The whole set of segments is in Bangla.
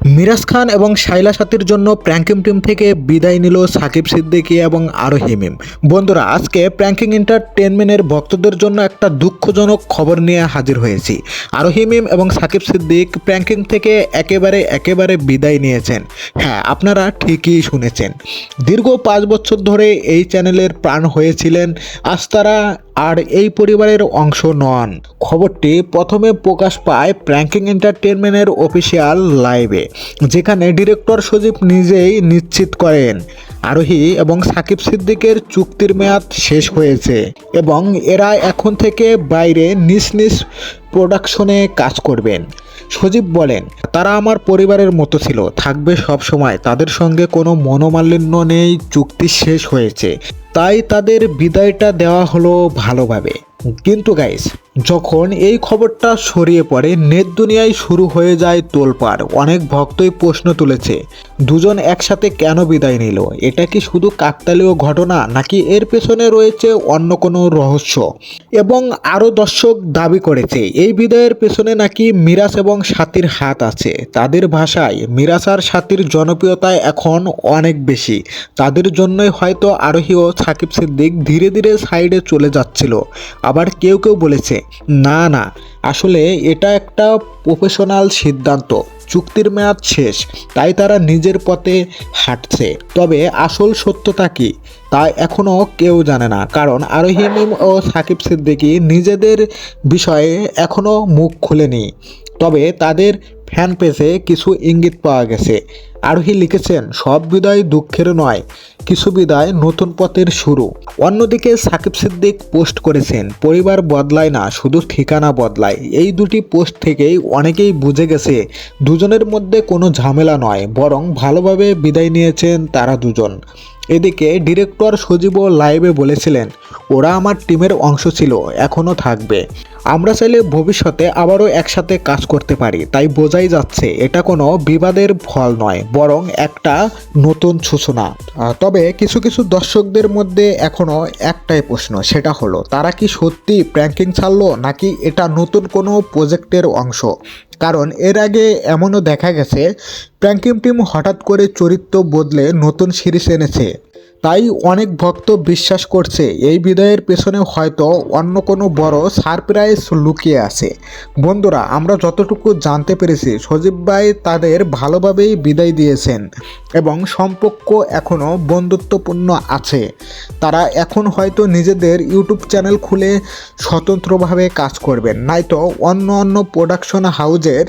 মিরাজ খান এবং শাইলা সাথীর জন্য প্র্যাঙ্কিং টিম থেকে বিদায় নিল সাকিব সিদ্দিকী এবং আরও হিমিম বন্ধুরা, আজকে প্র্যাঙ্কিং এন্টারটেনমেন্টের ভক্তদের জন্য একটা দুঃখজনক খবর নিয়ে হাজির হয়েছি। আরও হিমিম এবং সাকিব সিদ্দিক প্র্যাঙ্কিং থেকে একেবারে একেবারে বিদায় নিয়েছেন। হ্যাঁ আপনারা ঠিকই শুনেছেন। দীর্ঘ পাঁচ বছর ধরে এই চ্যানেলের প্রাণ হয়েছিলেন আজ তারা আর এই পরিবারের অংশ নন। খবরটি প্রথমে প্রকাশ পায় প্র্যাঙ্কিং এন্টারটেনমেন্টের অফিসিয়াল লাইভে, যেখানে ডিরেক্টর সজীব নিজেই নিশ্চিত করেন। আরোহী এবং সাকিব সিদ্দিকের চুক্তির মেয়াদ শেষ হয়েছে এবং এরা এখন থেকে বাইরে নিজ নিজ প্রোডাকশনে কাজ করবেন। সজীব বলেন, তারা আমার পরিবারের মতো ছিল, থাকবে সব সময়। তাদের সঙ্গে কোনো মনোমালিন্য নেই, চুক্তি শেষ হয়েছে। তাই তাদের বিদায়টা দেওয়া হলো ভালোভাবে। কিন্তু গাইস যখন এই খবরটা ছড়িয়ে পড়ে, নেট দুনিয়ায় শুরু হয়ে যায় তোলপাড়। অনেক ভক্তই প্রশ্ন তুলেছে, দুজন একসাথে কেন বিদায় নিল? এটা কি শুধু কাকতালীয় ঘটনা, নাকি এর পেছনে রয়েছে অন্য কোনো রহস্য? এবং আরও দর্শক দাবি করেছে, এই বিদায়ের পেছনে নাকি মিরাজ এবং সাথীর হাত আছে। তাদের ভাষায়, মিরাজ আর সাথীর জনপ্রিয়তা এখন অনেক বেশি। তাদের জন্যই হয়তো আরোহী ও সাকিব সিদ্দিক ধীরে ধীরে সাইডে চলে যাচ্ছিল। আবার কেউ কেউ বলেছে, না না, আসলে এটা একটা প্রফেশনাল সিদ্ধান্ত, চুক্তির মেয়াদ শেষ, তাই তারা নিজের পথে হাঁটছে। তবে আসল সত্যতা কি, তা এখনও কেউ জানে না, কারণ আরোহিম ও সাকিব সিদ্দিকি নিজেদের বিষয়ে এখনও মুখ খুলেনি। তবে তাদের ফ্যান পেজে কিছু ইঙ্গিত পাওয়া গেছে। আরোহী লিখেছেন, সব বিদায় দুঃখের নয়, কিছু বিদায় নতুন পথের শুরু। অন্যদিকে সাকিব সিদ্দিক পোস্ট করেছেন, পরিবার বদলায় না, শুধু ঠিকানা বদলায়। এই দুটি পোস্ট থেকেই অনেকেই বুঝে গেছে, দুজনের মধ্যে কোনো ঝামেলা নয়, বরং ভালোভাবে বিদায় নিয়েছেন তারা দুজন। এদিকে ডিরেক্টর সজীবও লাইভে বলেছিলেন, ওরা আমার টিমের অংশ ছিল এখনও থাকবে। আমরা চাইলে ভবিষ্যতে আবারও একসাথে কাজ করতে পারি, তাই বোঝাই যাচ্ছে এটা কোনো বিবাদের ফল নয়, বরং একটা নতুন সূচনা। তবে কিছু কিছু দর্শকদের মধ্যে এখনও একটাই প্রশ্ন, সেটা হলো, তারা কি সত্যি প্র্যাঙ্কিং ছাড়লো, নাকি এটা নতুন কোনো প্রজেক্টের অংশ? কারণ এর আগে এমনও দেখা গেছে, প্র্যাঙ্কিং টিম হঠাৎ করে চরিত্র বদলে নতুন সিরিজ এনেছে। তাই অনেক ভক্ত বিশ্বাস করছে এই বিদায়ের পেছনে হয়তো অন্য কোনো বড় সারপ্রাইজ লুকিয়ে আছে। বন্ধুরা, আমরা যতটুকু জানতে পেরেছি, সজীব ভাই তাদের ভালোভাবেই বিদায় দিয়েছেন। এবং সম্পর্ক এখনও বন্ধুত্বপূর্ণ আছে। তারা এখন হয়তো নিজেদের ইউটিউব চ্যানেল খুলে স্বতন্ত্রভাবে কাজ করবেন, নয়তো অন্য অন্য প্রোডাকশন হাউজের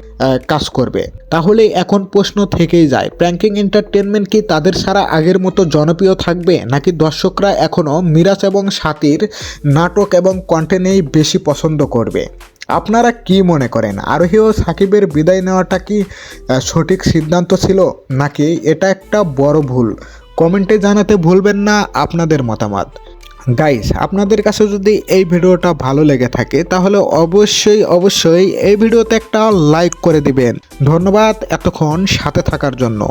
কাজ করবে। তাহলে এখন প্রশ্ন থেকেই যায়, প্র্যাঙ্কিং এন্টারটেনমেন্ট কি তাদের সারা আগের মতো জনপ্রিয় থাকবে, নাকি দর্শকরা এখনও মিরাজ এবং সাথীর নাটক এবং কন্টেন্টেই বেশি পছন্দ করবে? আপনারা কি মনে করেন? আরোহী ও সাকিবের বিদায় নেওয়াটা কি সঠিক সিদ্ধান্ত ছিল, নাকি এটা একটা বড় ভুল। কমেন্টে জানাতে ভুলবেন না আপনাদের মতামত। গাইস আপনাদের কাছে যদি এই ভিডিওটা ভালো লেগে থাকে, তাহলে অবশ্যই অবশ্যই এই ভিডিওতে একটা লাইক করে দিবেন। ধন্যবাদ এতক্ষণ সাথে থাকার জন্য।